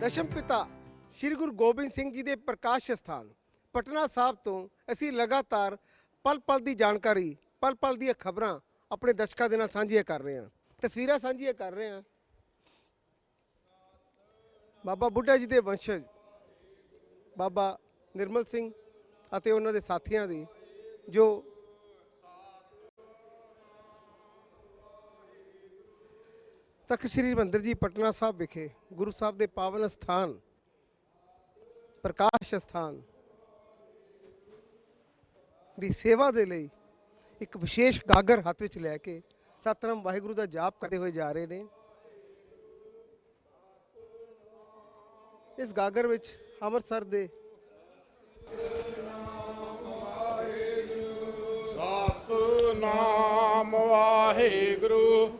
ਦਸ਼ਮ ਪਿਤਾ ਸ੍ਰੀ ਗੁਰੂ ਗੋਬਿੰਦ ਸਿੰਘ ਜੀ ਦੇ ਪ੍ਰਕਾਸ਼ ਸਥਾਨ, ਪਟਨਾ ਸਾਹਿਬ ਤੋਂ ਅਸੀਂ ਲਗਾਤਾਰ ਪਲ ਪਲ ਦੀ ਜਾਣਕਾਰੀ, ਪਲ ਪਲ ਦੀਆਂ ਖਬਰਾਂ ਆਪਣੇ ਦਰਸ਼ਕਾਂ ਦੇ ਨਾਲ ਸਾਂਝੀਆਂ ਕਰ ਰਹੇ ਹਾਂ। ਤਸਵੀਰਾਂ ਸਾਂਝੀਆਂ ਕਰ ਰਹੇ ਹਾਂ। ਬਾਬਾ ਬੁੱਢਾ ਜੀ ਦੇ ਵੰਸ਼ਜ, ਬਾਬਾ ਨਿਰਮਲ ਸਿੰਘ ਅਤੇ ਉਹਨਾਂ ਦੇ ਸਾਥੀਆਂ ਦੀ, ਜੋ ਤਖਤ ਸ੍ਰੀ ਹਰਿਮੰਦਰ ਜੀ ਪਟਨਾ ਸਾਹਿਬ ਵਿਖੇ ਗੁਰੂ ਸਾਹਿਬ ਦੇ ਪਾਵਨ ਸਥਾਨ, ਪ੍ਰਕਾਸ਼ ਸਥਾਨ ਦੀ ਸੇਵਾ ਦੇ ਲਈ ਇੱਕ ਵਿਸ਼ੇਸ਼ ਗਾਗਰ ਹੱਥ ਵਿੱਚ ਲੈ ਕੇ ਸਤਨਾਮ ਵਾਹਿਗੁਰੂ ਦਾ ਜਾਪ ਕਰਦੇ ਹੋਏ ਜਾ ਰਹੇ ਨੇ। ਇਸ ਗਾਗਰ ਵਿੱਚ ਅੰਮ੍ਰਿਤਸਰ ਦੇ ਸਤਨਾਮ ਵਾਹਿਗੁਰੂ।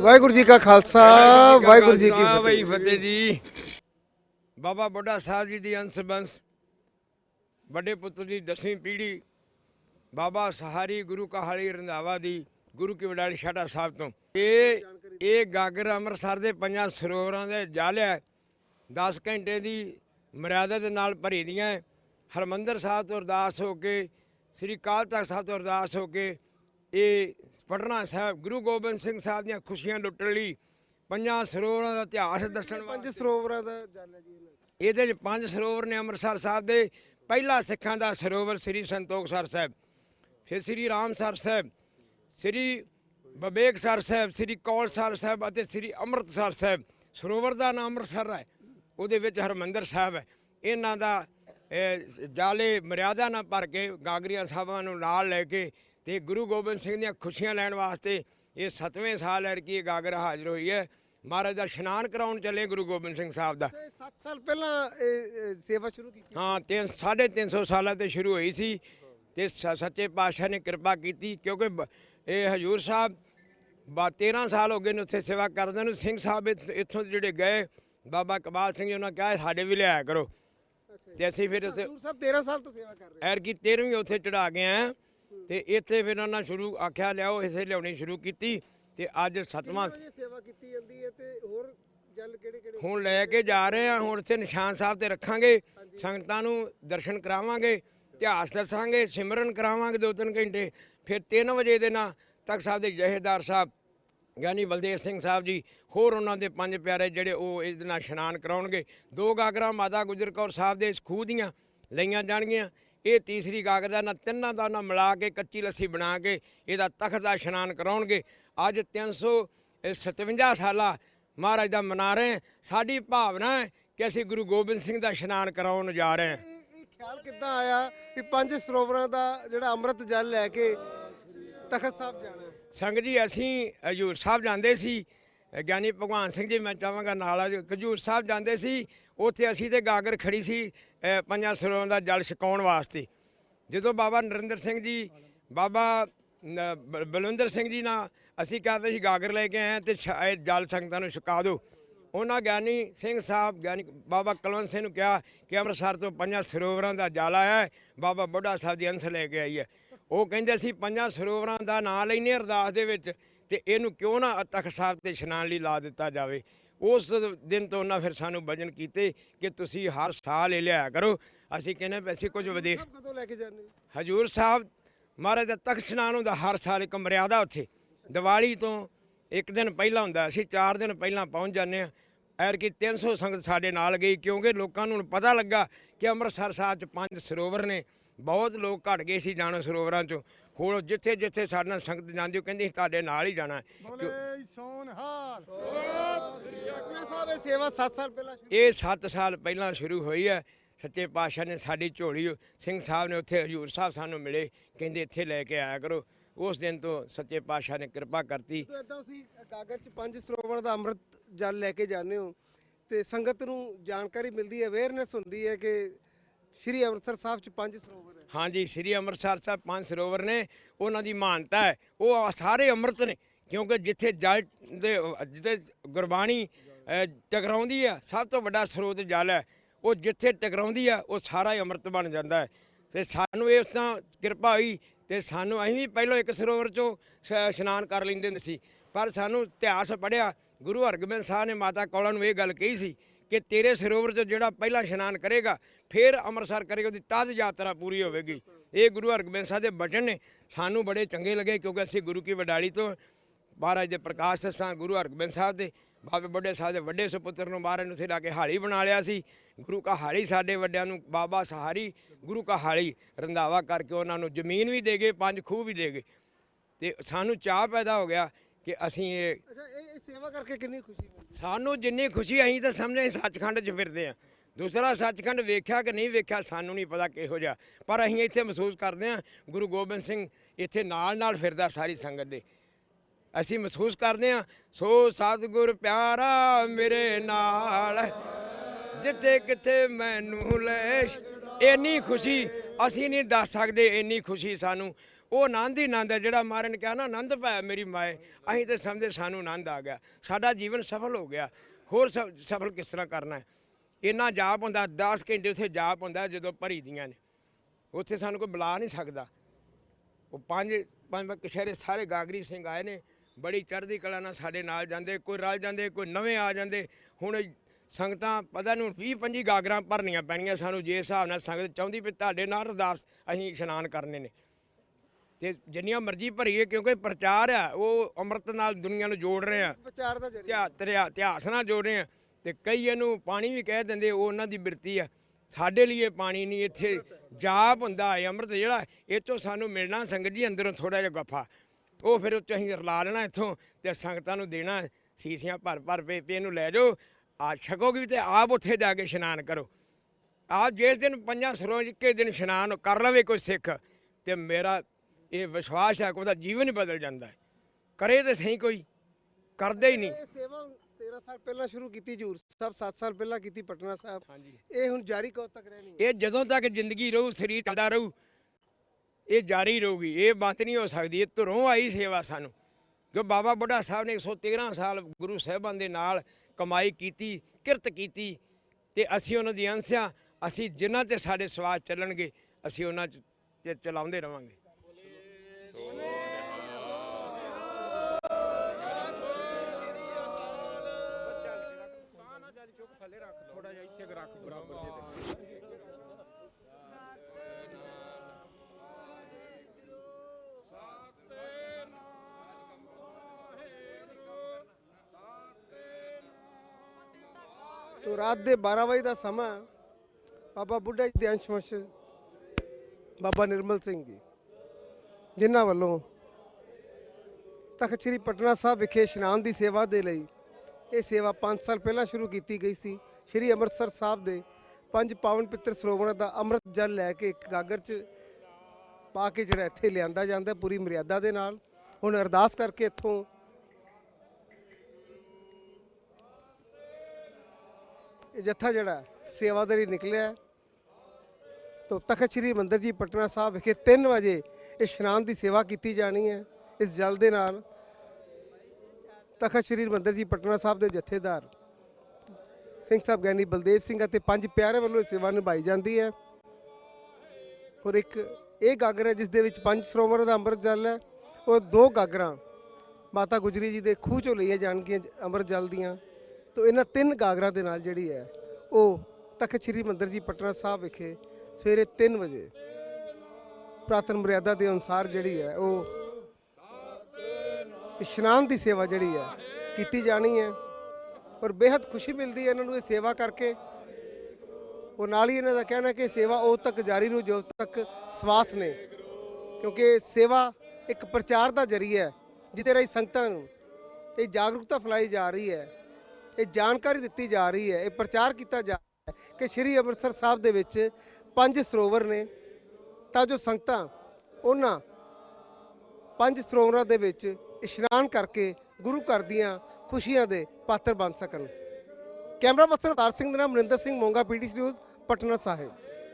ਵਾਹਿਗੁਰੂ ਜੀ ਕਾ ਖਾਲਸਾ ਵਾਹਿਗੁਰੂ ਜੀ ਕੀ ਬਈ ਫਤਿਹ। ਫਤਿਹ ਜੀ। ਬਾਬਾ ਬੁੱਢਾ ਸਾਹਿਬ ਜੀ ਦੀ ਅੰਸ਼ ਬੰਸ ਵੱਡੇ ਪੁੱਤਰ ਦੀ ਦਸਵੀਂ ਪੀੜ੍ਹੀ ਬਾਬਾ ਸਹਾਰੀ ਗੁਰੂ ਕਹਾਲੀ ਰੰਧਾਵਾ ਦੀ ਗੁਰੂ ਕੀ ਵਡਾਲੀ ਛਾਟਾ ਸਾਹਿਬ ਤੋਂ। ਇਹ ਇਹ ਗਾਗਰ ਅੰਮ੍ਰਿਤਸਰ ਦੇ ਪੰਜਾਂ ਸਰੋਵਰਾਂ ਦੇ ਜਾਲਿਆ 10 ਘੰਟੇ ਦੀ ਮਰਿਆਦਾ ਦੇ ਨਾਲ ਭਰੀ ਦੀਆਂ। ਹਰਮੰਦਰ ਸਾਹਿਬ ਤੋਂ ਅਰਦਾਸ ਹੋ ਕੇ ਸ੍ਰੀ ਅਕਾਲ ਤਖਤ ਸਾਹਿਬ ਤੋਂ ਅਰਦਾਸ ਹੋ ਕੇ ਇਹ ਪਟਨਾ ਸਾਹਿਬ ਗੁਰੂ ਗੋਬਿੰਦ ਸਿੰਘ ਸਾਹਿਬ ਦੀਆਂ ਖੁਸ਼ੀਆਂ ਲੁੱਟਣ ਲਈ ਪੰਜਾਂ ਸਰੋਵਰਾਂ ਦਾ ਇਤਿਹਾਸ ਦੱਸਣ ਪੰਜ ਸਰੋਵਰਾਂ ਦਾ ਜਲ ਹੈ ਜੀ। ਇਹਦੇ ਵਿੱਚ ਪੰਜ ਸਰੋਵਰ ਨੇ ਅੰਮ੍ਰਿਤਸਰ ਸਾਹਿਬ ਦੇ ਪਹਿਲਾ ਸਿੱਖਾਂ ਦਾ ਸਰੋਵਰ ਸ੍ਰੀ ਸੰਤੋਖਸਰ ਸਾਹਿਬ ਫਿਰ ਸ੍ਰੀ ਰਾਮਸਰ ਸਾਹਿਬ ਸ੍ਰੀ ਬਬੇਕਸਰ ਸਾਹਿਬ ਸ੍ਰੀ ਕੌਲਸਰ ਸਾਹਿਬ ਅਤੇ ਸ੍ਰੀ ਅੰਮ੍ਰਿਤਸਰ ਸਾਹਿਬ। ਸਰੋਵਰ ਦਾ ਨਾਮ ਅੰਮ੍ਰਿਤਸਰ ਹੈ ਉਹਦੇ ਵਿੱਚ ਹਰਮੰਦਰ ਸਾਹਿਬ ਹੈ। ਇਹਨਾਂ ਦਾ ਜਾਲੇ ਮਰਿਆਦਾ ਨਾਲ ਭਰ ਕੇ ਗਾਗਰੀਆਂ ਸਾਹਿਬਾਂ ਨੂੰ ਨਾਲ ਲੈ ਕੇ ਤੇ ਗੁਰੂ ਗੋਬਿੰਦ ਸਿੰਘ ਦੀਆਂ ਖੁਸ਼ੀਆਂ ਲੈਣ ਵਾਸਤੇ ਇਹ 7ਵੇਂ ਸਾਲ ਹੈ ਕਿ ਇਹ ਗਾਗਰ ਹਾਜ਼ਰ ਹੋਈ ਹੈ। ਮਹਾਰਾਜ ਦਾ ਇਸ਼ਨਾਨ ਕਰਾਉਣ ਚੱਲੇ ਗੁਰੂ ਗੋਬਿੰਦ ਸਿੰਘ ਸਾਹਿਬ ਦਾ। ਤੇ 7 ਸਾਲ ਪਹਿਲਾਂ ਇਹ ਸੇਵਾ ਸ਼ੁਰੂ ਕੀਤੀ। ਹਾਂ ਤਿੰਨ ਸਾਢੇ ਤਿੰਨ ਸੌ ਸਾਲਾਂ ਤੇ ਸ਼ੁਰੂ ਹੋਈ ਸੀ ਤੇ ਸੱਚੇ ਪਾਤਸ਼ਾਹ ਨੇ ਕਿਰਪਾ ਕੀਤੀ ਕਿਉਂਕਿ ਇਹ ਹਜੂਰ ਸਾਹਿਬ ਬਾ 13 ਸਾਲ ਹੋ ਗਏ ਨੇ ਉੱਥੇ ਸੇਵਾ ਕਰਦੇ ਨੂੰ। ਸਿੰਘ ਸਾਹਿਬ ਇੱਥ- ਜਿਹੜੇ ਗਏ ਬਾਬਾ ਕਬਾਲ ਸਿੰਘ ਜੀ ਉਹਨਾਂ ਕਿਹਾ ਸਾਡੇ ਵੀ ਲਿਆਇਆ ਕਰੋ। ਤੇ ਅਸੀਂ ਫਿਰ ਉੱਥੇ ਹਜ਼ੂਰ ਸਾਹਿਬ 13 ਸਾਲ ਤੋਂ ਸੇਵਾ ਕਰ ਰਹੇ ਐਰ ਕੀ 13ਵੀਂ ਉੱਥੇ ਚੜਾ ਗਏ ਆ ਤੇ ਇੱਥੇ ਫਿਰ ਉਹਨਾਂ ਸ਼ੁਰੂ ਆਖਿਆ ਲਿਆਓ ਇਸੇ ਲਿਆਉਣੀ ਸ਼ੁਰੂ ਕੀਤੀ ਤੇ ਅੱਜ ਸੱਤਵਾਂ ਸੇਵਾ ਕੀਤੀ ਜਾਂਦੀ ਹੈ ਤੇ ਹੋਰ ਜਲ ਕਿਹੜੇ ਕਿਹੜੇ ਹੁਣ ਲੈ ਕੇ ਜਾ ਰਹੇ ਆ ਹੁਣ ਇੱਥੇ ਨਿਸ਼ਾਨ ਸਾਹਿਬ ਤੇ ਰੱਖਾਂਗੇ ਸੰਗਤਾਂ ਨੂੰ ਦਰਸ਼ਨ ਕਰਾਵਾਂਗੇ ਇਤਿਹਾਸ ਦੱਸਾਂਗੇ ਸਿਮਰਨ ਕਰਾਵਾਂਗੇ ਦੋ ਤਿੰਨ ਘੰਟੇ ਫਿਰ 3 ਵਜੇ ਦੇ ਨਾਲ ਤਖਤ ਸਾਹਿਬ ਦੇ ਜਹੇਦਾਰ ਸਾਹਿਬ ਗਿਆਨੀ ਬਲਦੇਵ ਸਿੰਘ ਸਾਹਿਬ ਜੀ ਹੋਰ ਉਹਨਾਂ ਦੇ ਪੰਜ ਪਿਆਰੇ ਜਿਹੜੇ ਉਹ ਇਸ ਦੇ ਨਾਲ ਇਸ਼ਨਾਨ ਕਰਾਉਣਗੇ। ਦੋ ਗਾਗਰਾਂ ਮਾਤਾ ਗੁਜਰ ਕੌਰ ਸਾਹਿਬ ਦੇ ਇਸ ਖੂਹ ਦੀਆਂ ਲਈਆਂ ਜਾਣਗੀਆਂ ਇਹ ਤੀਸਰੀ ਗਾਗਰ ਦਾ ਨਾ ਤਿੰਨਾਂ ਦਾ ਨਾ ਮਿਲਾ ਕੇ ਕੱਚੀ ਲੱਸੀ ਬਣਾ ਕੇ ਇਹਦਾ ਤਖਤ ਦਾ ਇਸ਼ਨਾਨ ਕਰਾਉਣਗੇ ਅੱਜ 357 ਸਾਲਾ ਮਹਾਰਾਜ ਦਾ ਮਨਾ ਰਹੇ। ਸਾਡੀ ਭਾਵਨਾ ਹੈ ਕਿ ਅਸੀਂ ਗੁਰੂ ਗੋਬਿੰਦ ਸਿੰਘ ਦਾ ਇਸ਼ਨਾਨ ਕਰਾਉਣ ਜਾ ਰਹੇ ਹਾਂ ਖਿਆਲ ਕਿੱਦਾਂ ਆਇਆ ਕਿ ਪੰਜ ਸਰੋਵਰਾਂ ਦਾ ਜਿਹੜਾ ਅੰਮ੍ਰਿਤ ਜਲ ਲੈ ਕੇ ਤਖਤ ਸਾਹਿਬ ਜਾਣਾ ਹੈ? ਸੰਗਤ ਜੀ ਅਸੀਂ ਹਜੂਰ ਸਾਹਿਬ ਜਾਂਦੇ ਸੀ ਗਿਆਨੀ ਭਗਵਾਨ ਸਿੰਘ ਜੀ ਮੈਂ ਚਾਹਾਂਗਾ ਨਾਲ। ਹਜੂਰ ਸਾਹਿਬ ਜਾਂਦੇ ਸੀ ਉੱਥੇ ਅਸੀਂ ਤੇ ਗਾਗਰ ਖੜੀ ਸੀ ਪੰਜਾਂ ਸਰੋਵਰਾਂ ਦਾ ਜਲ ਛਕਾਉਣ ਵਾਸਤੇ। ਜਦੋਂ ਬਾਬਾ ਨਰਿੰਦਰ ਸਿੰਘ ਜੀ, ਬਾਬਾ ਬਲਵਿੰਦਰ ਸਿੰਘ ਜੀ ਨਾਲ ਅਸੀਂ ਕਹਿੰਦੇ ਸੀ, ਗਾਗਰ ਲੈ ਕੇ ਆਏ ਹਾਂ ਤੇ ਛ- ਜਲ ਸੰਗਤਾਂ ਨੂੰ ਛਕਾ ਦਿਓ। ਉਹਨਾਂ ਗਿਆਨੀ ਸਿੰਘ ਸਾਹਿਬ, ਗਿਆਨੀ ਬਾਬਾ ਕਲਵੰਤ ਸਿੰਘ ਨੂੰ ਕਿਹਾ ਕਿ ਅੰਮ੍ਰਿਤਸਰ ਤੋਂ ਪੰਜਾਂ ਸਰੋਵਰਾਂ ਦਾ ਜਲ ਆਇਆ ਬਾਬਾ ਬੁੱਢਾ ਸਾਹਿਬ ਦੀ ਅੰਸ਼ ਲੈ ਕੇ ਆਈ ਹੈ। ਉਹ ਕਹਿੰਦੇ ਅਸੀਂ ਪੰਜਾਂ ਸਰੋਵਰਾਂ ਦਾ ਨਾਂ ਲੈਨੇ ਅਰਦਾਸ ਦੇ ਵਿੱਚ ਤੇ ਇਹਨੂੰ ਕਿਉਂ ਨਾ ਤਖਤ ਸਾਹਿਬ ਤੇ ਇਸ਼ਨਾਨ ਲਈ ਲਾ ਦਿੱਤਾ ਜਾਵੇ। ਉਸ ਦਿਨ ਤੋਂ ਉਹਨਾਂ ਫਿਰ ਸਾਨੂੰ ਵਜਨ ਕੀਤੇ ਕਿ ਤੁਸੀਂ ਹਰ ਸਾਲ ਇਹ ਲਿਆਇਆ ਕਰੋ। ਅਸੀਂ ਕਹਿੰਦੇ ਵੀ ਅਸੀਂ ਕੁਝ ਵਧੇ ਕਦੋਂ ਲੈ ਕੇ ਜਾਂਦੇ? ਹਜੂਰ ਸਾਹਿਬ ਮਹਾਰਾਜ ਦਾ ਤਖਤ ਇਸ਼ਨਾਨ ਹੁੰਦਾ ਹਰ ਸਾਲ ਇੱਕ ਮਰਿਆਦਾ ਉੱਥੇ। ਦੀਵਾਲੀ ਤੋਂ ਇੱਕ ਦਿਨ ਪਹਿਲਾਂ ਹੁੰਦਾ ਅਸੀਂ 4 ਦਿਨ ਪਹਿਲਾਂ ਪਹੁੰਚ ਜਾਂਦੇ ਆ ਐਰ ਕਿ 300 ਸੰਗਤ ਸਾਡੇ ਨਾਲ ਗਈ ਕਿਉਂਕਿ ਲੋਕਾਂ ਨੂੰ ਪਤਾ ਲੱਗਾ ਕਿ ਅੰਮ੍ਰਿਤਸਰ ਸਾਹਿਬ 'ਚ ਪੰਜ ਸਰੋਵਰ ਨੇ। ਬਹੁਤ ਲੋਕ ਘਟ ਗਏ ਸੀ ਜਾਣੋ ਸਰੋਵਰਾਂ 'ਚੋਂ। ਹੁਣ ਜਿੱਥੇ ਜਿੱਥੇ ਸਾਡੇ ਨਾਲ ਸੰਗਤ ਜਾਂਦੀ ਉਹ ਕਹਿੰਦੀ ਤੁਹਾਡੇ ਨਾਲ ਹੀ ਜਾਣਾ। ਇਹ ਸੇਵਾ 7 ਸਾਲ ਪਹਿਲਾਂ ਸ਼ੁਰੂ ਇਹ 7 ਸਾਲ ਪਹਿਲਾਂ ਸ਼ੁਰੂ ਹੋਈ ਹੈ। ਸੱਚੇ ਪਾਤਸ਼ਾਹ ਨੇ ਸਾਡੀ ਝੋਲੀ ਸਿੰਘ ਸਾਹਿਬ ਨੇ ਉੱਥੇ ਹਜੂਰ ਸਾਹਿਬ ਸਾਨੂੰ ਮਿਲੇ ਕਹਿੰਦੇ ਇੱਥੇ ਲੈ ਕੇ ਆਇਆ ਕਰੋ। ਉਸ ਦਿਨ ਤੋਂ ਸੱਚੇ ਪਾਤਸ਼ਾਹ ਨੇ ਕਿਰਪਾ ਕਰਤੀ। ਇਦਾਂ ਤੁਸੀਂ ਗਾਗਰ ਚ ਪੰਜ ਸਰੋਵਰ ਦਾ ਅੰਮ੍ਰਿਤ ਜਲ ਲੈ ਕੇ ਜਾਂਦੇ ਹੋ ਤੇ ਸੰਗਤ ਨੂੰ ਜਾਣਕਾਰੀ ਮਿਲਦੀ ਹੈ ਅਵੇਅਰਨੈਸ ਹੁੰਦੀ ਹੈ ਕਿ ਸ਼੍ਰੀ ਅੰਮ੍ਰਿਤਸਰ ਸਾਹਿਬ ਚ ਪੰਜ ਸਰੋਵਰ ਹੈ। ਹਾਂਜੀ ਸ੍ਰੀ ਅੰਮ੍ਰਿਤਸਰ ਸਾਹਿਬ ਪੰਜ ਸਰੋਵਰ ਨੇ ਉਹਨਾਂ ਦੀ ਮਹਾਨਤਾ ਹੈ। ਉਹ ਸਾਰੇ ਅੰਮ੍ਰਿਤ ਨੇ ਕਿਉਂਕਿ ਜਿੱਥੇ ਜਲ ਦੇ ਜਿੱਥੇ ਗੁਰਬਾਣੀ ਅਹ, ਟਕਰਾਉਂਦੀ ਆ ਸਭ ਤੋਂ ਵੱਡਾ ਸਰੋਤ ਜਲ ਹੈ। ਉਹ ਜਿੱਥੇ ਟਕਰਾਉਂਦੀ ਆ ਉਹ ਸਾਰਾ ਹੀ ਅੰਮ੍ਰਿਤ ਬਣ ਜਾਂਦਾ ਹੈ। ਤੇ ਸਾਨੂੰ ਇਸ ਤਾਂ ਕਿਰਪਾ ਹੋਈ ਤੇ ਸਾਨੂੰ ਅਸੀਂ ਵੀ ਪਹਿਲਾਂ ਇੱਕ ਸਰੋਵਰ ਚੋਂ ਸ- ਇਸ਼ਨਾਨ ਕਰ ਲੈਂਦੇ ਹੁੰਦੇ ਸੀ। ਪਰ ਸਾਨੂੰ ਇਤਿਹਾਸ ਪੜਿਆ ਗੁਰੂ ਹਰਗੋਬਿੰਦ ਸਾਹਿਬ ਨੇ ਮਾਤਾ ਕੌਲਾਂ ਨੂੰ ਇਹ ਗੱਲ ਕਹੀ ਸੀ ਕਿ ਤੇਰੇ ਸਰੋਵਰ 'ਚ ਜਿਹੜਾ ਪਹਿਲਾ ਇਸ਼ਨਾਨ ਕਰੇਗਾ, ਫਿਰ ਅੰਮ੍ਰਿਤਸਰ ਕਰੇਗਾ, ਉਹਦੀ ਤਦ ਯਾਤਰਾ ਪੂਰੀ ਹੋਵੇਗੀ। ਇਹ ਗੁਰੂ ਹਰਗੋਬਿੰਦ ਸਾਹਿਬ ਦੇ ਬਚਨ ਨੇ। ਸਾਨੂੰ ਬੜੇ ਚੰਗੇ ਲੱਗੇ ਕਿਉਂਕਿ ਅਸੀਂ ਗੁਰੂ ਕੀ ਵਡਾਲੀ ਤੋਂ ਮਹਾਰਾਜ ਦੇ ਪ੍ਰਕਾਸ਼ ਸਾਂ ਗੁਰੂ ਹਰਗੋਬਿੰਦ ਸਾਹਿਬ ਦੇ, ਬਾਬੇ ਵੱਡੇ ਸਾਹਿਬ ਦੇ ਵੱਡੇ ਸੁਪੁੱਤਰ ਨੂੰ ਮਹਾਰਾਜ ਨੂੰ ਸਿਰਾ ਕੇ ਹਾਲੀ ਬਣਾ ਲਿਆ ਸੀ। ਗੁਰੂ ਕਾ ਹਾਲੀ ਸਾਡੇ ਵੱਡਿਆਂ ਨੂੰ, ਬਾਬਾ ਸਹਾਰੀ, ਗੁਰੂ ਕਾ ਹਾਲੀ ਰੰਧਾਵਾ ਕਰਕੇ ਉਹਨਾਂ ਨੂੰ ਜ਼ਮੀਨ ਵੀ ਦੇ ਗਏ, ਪੰਜ ਖੂਹ ਵੀ ਦੇ ਗਏ। ਤੇ ਸਾਨੂੰ ਚਾਹ ਪੈਦਾ ਹੋ ਗਿਆ ਕਿ ਅਸੀਂ ਇਹ ਅੱਛਾ ਇਹ ਇਹ ਸੇਵਾ ਕਰਕੇ ਕਿੰਨੀ ਖੁਸ਼ੀ ਮਿਲਦੀ ਸਾਨੂੰ ਜਿੰਨੀ ਖੁਸ਼ੀ ਅਸੀਂ ਤਾਂ ਸਮਝੇ ਅਸੀਂ ਸੱਚਖੰਡ 'ਚ ਫਿਰਦੇ ਆ ਦੂਸਰਾ ਸੱਚਖੰਡ ਵੇਖਿਆ ਕਿ ਨਹੀਂ ਵੇਖਿਆ ਸਾਨੂੰ ਨਹੀਂ ਪਤਾ ਕਿਹੋ ਜਿਹਾ। ਪਰ ਅਸੀਂ ਇੱਥੇ ਮਹਿਸੂਸ ਕਰਦੇ ਆ ਗੁਰੂ ਗੋਬਿੰਦ ਸਿੰਘ ਇੱਥੇ ਨਾਲ ਨਾਲ ਫਿਰਦਾ ਸਾਰੀ ਸੰਗਤ ਦੇ। ਅਸੀਂ ਮਹਿਸੂਸ ਕਰਦੇ ਆ ਸੋ ਸਤਿਗੁਰ ਪਿਆਰਾ ਮੇਰੇ ਨਾਲ ਜਿੱਥੇ ਕਿਤੇ ਮੈਨੂੰ ਲੈ ਇੰਨੀ ਖੁਸ਼ੀ ਅਸੀਂ ਨਹੀਂ ਦੱਸ ਸਕਦੇ ਇੰਨੀ ਖੁਸ਼ੀ ਸਾਨੂੰ ਉਹ ਆਨੰਦ ਹੀ ਆਨੰਦ ਹੈ, ਜਿਹੜਾ ਮਾਰਨ ਨੇ ਕਿਹਾ ਨਾ, ਆਨੰਦ ਪਾਇਆ ਮੇਰੀ ਮਾਏ। ਅਸੀਂ ਤੇ ਸਮਝਦੇ ਸਾਨੂੰ ਆਨੰਦ ਆ ਗਿਆ। ਸਾਡਾ ਜੀਵਨ ਸਫਲ ਹੋ ਗਿਆ। ਹੋਰ ਸ- ਸਫਲ ਕਿਸ ਤਰ੍ਹਾਂ ਕਰਨਾ ਹੈ? ਇੰਨਾ ਜਾਪ ਹੁੰਦਾ 10 ਘੰਟੇ ਉੱਥੇ ਜਾਪ ਹੁੰਦਾ ਜਦੋਂ ਭਰੀ ਦੀਆਂ ਨੇ। ਉੱਥੇ ਸਾਨੂੰ ਕੋਈ ਬੁਲਾ ਨਹੀਂ ਸਕਦਾ। ਉਹ ਪੰਜ ਪੰਜ ਕਸ਼ਹਿਰੇ ਸਾਰੇ ਗਾਗਰੀ ਸਿੰਘ ਆਏ ਨੇ। ਬੜੀ ਚੜ੍ਹਦੀ ਕਲਾ ਨਾਲ ਸਾਡੇ ਨਾਲ ਜਾਂਦੇ, ਕੋਈ ਰਲ ਜਾਂਦੇ, ਕੋਈ ਨਵੇਂ ਆ ਜਾਂਦੇ। ਹੁਣ ਸੰਗਤਾਂ, ਪਤਾ ਨੂੰ 20 25 ਗਾਗਰਾਂ ਭਰਨੀਆਂ ਪੈਣੀਆਂ ਸਾਨੂੰ, ਜੇ ਹਿਸਾਬ ਨਾਲ ਸੰਗਤ ਚਾਹੁੰਦੀ ਵੀ ਤੁਹਾਡੇ ਨਾਲ ਅਰਦਾਸ ਅਸੀਂ ਇਸ਼ਨਾਨ ਕਰਨੇ ਨੇ। ਤੇ ਜਿੰਨੀਆਂ ਮਰਜ਼ੀ ਭਰੀਏ ਕਿਉਂਕਿ ਪ੍ਰਚਾਰ ਆ ਉਹ ਅੰਮ੍ਰਿਤ ਨਾਲ ਦੁਨੀਆ ਨੂੰ ਜੋੜ ਰਹੇ ਆ। ਵਿਚਾਰ ਦਾ ਜਰੀਆ ਇਤਿਹਾਸ ਨਾਲ ਜੋੜ ਰਹੇ ਆ ਤੇ ਕਈ ਇਹਨੂੰ ਪਾਣੀ ਵੀ ਕਹਿ ਦਿੰਦੇ ਉਹ ਉਹਨਾਂ ਦੀ ਬਿਰਤੀ ਆ। ਸਾਡੇ ਲਈ ਇਹ ਪਾਣੀ ਨਹੀਂ ਇੱਥੇ ਜਾਪ ਹੁੰਦਾ ਹੈ ਅੰਮ੍ਰਿਤ ਜਿਹੜਾ ਇਹ ਤੋਂ ਸਾਨੂੰ ਮਿਲਣਾ ਸੰਗਤ ਜੀ ਅੰਦਰੋਂ ਥੋੜਾ ਜਿਹਾ ਗੱਫਾ ਉਹ ਫਿਰ ਉੱਚ ਅਸੀਂ ਰਲਾ ਲੈਣਾ ਇੱਥੋਂ ਤੇ ਸੰਗਤਾਂ ਨੂੰ ਦੇਣਾ ਸੀਸੀਆਂ ਭਰ ਭਰ ਪੇ ਪੇ ਇਹਨੂੰ ਲੈ ਜਾਓ। ਆ ਛਕੋਗੇ ਤੇ ਆਪ ਉੱਥੇ ਜਾ ਕੇ ਇਸ਼ਨਾਨ ਕਰੋ। ਆਪ ਜਿਸ ਦਿਨ ਪੰਜਾਂ ਸਰੋਂ ਇੱਕੇ ਦਿਨ ਇਸ਼ਨਾਨ ਕਰ ਲਵੇ ਕੋਈ ਸਿੱਖ ਤੇ ਮੇਰਾ ਇਹ ਵਿਸ਼ਵਾਸ ਹੈ ਕਿ ਉਹਦਾ ਜੀਵਨ ਹੀ ਬਦਲ ਜਾਂਦਾ ਹੈ। ਕਰੇ ਤੇ ਸਹੀ ਕੋਈ ਕਰਦੇ ਹੀ ਨਹੀਂ। ਇਹ ਸੇਵਾ 13 ਸਾਲ ਪਹਿਲਾਂ ਸ਼ੁਰੂ ਕੀਤੀ ਜੂਰ ਸਾਹਿਬ 7 ਸਾਲ ਪਹਿਲਾਂ ਕੀਤੀ ਪਟਨਾ ਸਾਹਿਬ। ਹਾਂਜੀ। ਇਹ ਹੁਣ ਜਾਰੀ ਕਦੋਂ ਤੱਕ ਰਹਿਣੀ ਹੈ? ਇਹ ਜਦੋਂ ਤੱਕ ਜ਼ਿੰਦਗੀ ਰਹੂ ਸਰੀਰ ਚੱਲਦਾ ਰਹੂ ਇਹ ਜਾਰੀ ਰਹੂਗੀ। ਇਹ ਬੰਦ ਨਹੀਂ ਹੋ ਸਕਦੀ ਇਹ ਧੁਰੋਂ ਆਈ ਸੇਵਾ ਸਾਨੂੰ। ਜੋ ਬਾਬਾ ਬੁੱਢਾ ਸਾਹਿਬ ਨੇ 113 ਸਾਲ ਗੁਰੂ ਸਾਹਿਬਾਨ ਦੇ ਨਾਲ ਕਮਾਈ ਕੀਤੀ ਕਿਰਤ ਕੀਤੀ ਤੇ ਅਸੀਂ ਉਹਨਾਂ ਦੀ ਅੰਸਿਆ ਅਸੀਂ ਜਿਨ੍ਹਾਂ ਤੇ ਸਾਡੇ ਸਵਾਸ ਚੱਲਣਗੇ ਅਸੀਂ ਉਹਨਾਂ ਚ- ਚਲਾਉਂਦੇ ਰਵਾਂਗੇ। ਜਿਹਾ ਇੱਥੇ ਰੱਖ ਤੋ ਰਾਤ ਦੇ 12 ਵਜੇ ਦਾ ਸਮਾਂ ਬਾਬਾ ਬੁੱਢਾ ਜੀ ਦੇ ਅੰਸ਼ਮਸ਼ ਬਾਬਾ ਨਿਰਮਲ ਸਿੰਘ ਜੀ, ਜਿਨ੍ਹਾਂ ਵੱਲੋਂ ਤਖਤ ਸ੍ਰੀ ਪਟਨਾ ਸਾਹਿਬ ਵਿਖੇ ਇਸ਼ਨਾਨ ਦੀ ਸੇਵਾ ਦੇ ਲਈ ਇਹ ਸੇਵਾ 5 ਸਾਲ ਪਹਿਲਾਂ ਸ਼ੁਰੂ ਕੀਤੀ ਗਈ ਸੀ। ਸ੍ਰੀ ਅੰਮ੍ਰਿਤਸਰ ਸਾਹਿਬ ਦੇ ਪੰਜ ਪਾਵਨ ਪਿੱਤਰ ਸਰੋਵਰਾਂ ਦਾ ਅੰਮ੍ਰਿਤ ਜਲ ਲੈ ਕੇ ਇੱਕ ਗਾਗਰ 'ਚ ਪਾ ਕੇ ਜਿਹੜਾ ਇੱਥੇ ਲਿਆਂਦਾ ਜਾਂਦਾ, ਪੂਰੀ ਮਰਿਆਦਾ ਦੇ ਨਾਲ ਹੁਣ ਅਰਦਾਸ ਕਰਕੇ ਇੱਥੋਂ ਇਹ ਜੱਥਾ ਜਿਹੜਾ ਸੇਵਾ ਦੇ ਲਈ ਨਿਕਲਿਆ ਹੈ। ਤੋ ਤਖਤ ਸ੍ਰੀ ਮੰਦਰ ਜੀ ਪਟਨਾ ਸਾਹਿਬ ਵਿਖੇ 3 ਵਜੇ ਇਸ਼ਨਾਨ ਦੀ ਸੇਵਾ ਕੀਤੀ ਜਾਣੀ ਹੈ ਇਸ ਜਲ ਦੇ ਨਾਲ ਤਖਤ ਸ੍ਰੀ ਮੰਦਰ ਜੀ ਪਟਨਾ ਸਾਹਿਬ ਦੇ ਜਥੇਦਾਰ ਸਿੰਘ ਸਾਹਿਬ ਗਿਆਨੀ ਬਲਦੇਵ ਸਿੰਘ ਅਤੇ ਪੰਜ ਪਿਆਰੇ ਵੱਲੋਂ ਇਹ ਸੇਵਾ ਨਿਭਾਈ ਜਾਂਦੀ ਹੈ। ਔਰ ਇੱਕ ਇਹ ਗਾਗਰ ਹੈ, ਜਿਸ ਦੇ ਵਿੱਚ ਪੰਜ ਸਰੋਵਰਾਂ ਦਾ ਅੰਮ੍ਰਿਤ ਜਲ ਹੈ ਔਰ ਦੋ ਗਾਗਰਾਂ ਮਾਤਾ ਗੁਜਰੀ ਜੀ ਦੇ ਖੂਹ ਚੋਂ ਲਈਆਂ ਜਾਣਗੀਆਂ ਅੰਮ੍ਰਿਤ ਜਲ ਦੀਆਂ। ਤੋ ਇਹਨਾਂ ਤਿੰਨ ਗਾਗਰਾਂ ਦੇ ਨਾਲ ਜਿਹੜੀ ਹੈ, ਉਹ ਤਖਤ ਸ੍ਰੀ ਮੰਦਰ ਜੀ ਪਟਨਾ ਸਾਹਿਬ ਵਿਖੇ ਸਵੇਰੇ 3 ਵਜੇ ਪ੍ਰਾਤਨ ਮਰਿਆਦਾ ਦੇ ਅਨੁਸਾਰ ਜਿਹੜੀ ਹੈ, ਉਹ ਇਸ਼ਨਾਨ ਦੀ ਸੇਵਾ ਜਿਹੜੀ ਹੈ ਕੀਤੀ ਜਾਣੀ ਹੈ। ਔਰ ਬੇहद ਖੁਸ਼ੀ ਮਿਲਦੀ ਹੈ ਇਹਨਾਂ ਨੂੰ ਇਹ ਸੇਵਾ ਕਰਕੇ। ਉਹ ਨਾਲ ਹੀ ਇਹਨਾਂ ਦਾ ਕਹਿਣਾ ਕਿ ਸੇਵਾ ਉਹ ਤੱਕ ਜਾਰੀ ਰਹੂ ਜਦੋਂ ਤੱਕ ਸਵਾਸ ਨੇ। ਕਿਉਂਕਿ ਸੇਵਾ ਇੱਕ ਪ੍ਰਚਾਰ ਦਾ ਜਰੀਆ ਹੈ ਜਿਹਦੇ ਰਾਹੀਂ ਸੰਗਤਾਂ ਨੂੰ। ਇਹ ਜਾਗਰੂਕਤਾ ਫੈਲਾਈ ਜਾ ਰਹੀ ਹੈ, ਇਹ ਜਾਣਕਾਰੀ ਦਿੱਤੀ ਜਾ ਰਹੀ ਹੈ, ਇਹ ਪ੍ਰਚਾਰ ਕੀਤਾ ਜਾ ਰਿਹਾ ਹੈ ਕਿ ਸ੍ਰੀ ਅੰਮ੍ਰਿਤਸਰ ਸਾਹਿਬ ਦੇ ਵਿੱਚ ਪੰਜ ਸਰੋਵਰ ਨੇ। ਤਾਂ ਜੋ ਸੰਗਤਾਂ ਉਹਨਾਂ ਪੰਜ ਸਰੋਵਰਾਂ ਦੇ ਵਿੱਚ ਇਸ਼ਨਾਨ ਕਰਕੇ ਗੁਰੂ ਘਰ ਦੀਆਂ ਖੁਸ਼ੀਆਂ ਦੇ ਪਾਤਰ ਬਣ ਸਕਣ। ਕੈਮਰਾ ਪਰਸਨ ਅਵਤਾਰ ਸਿੰਘ ਦੇ ਨਾਲ ਮਨਿੰਦਰ ਸਿੰਘ ਮੋਂਗਾ ਪੀਟੀਸੀ ਨਿਊਜ਼ ਪਟਨਾ ਸਾਹਿਬ।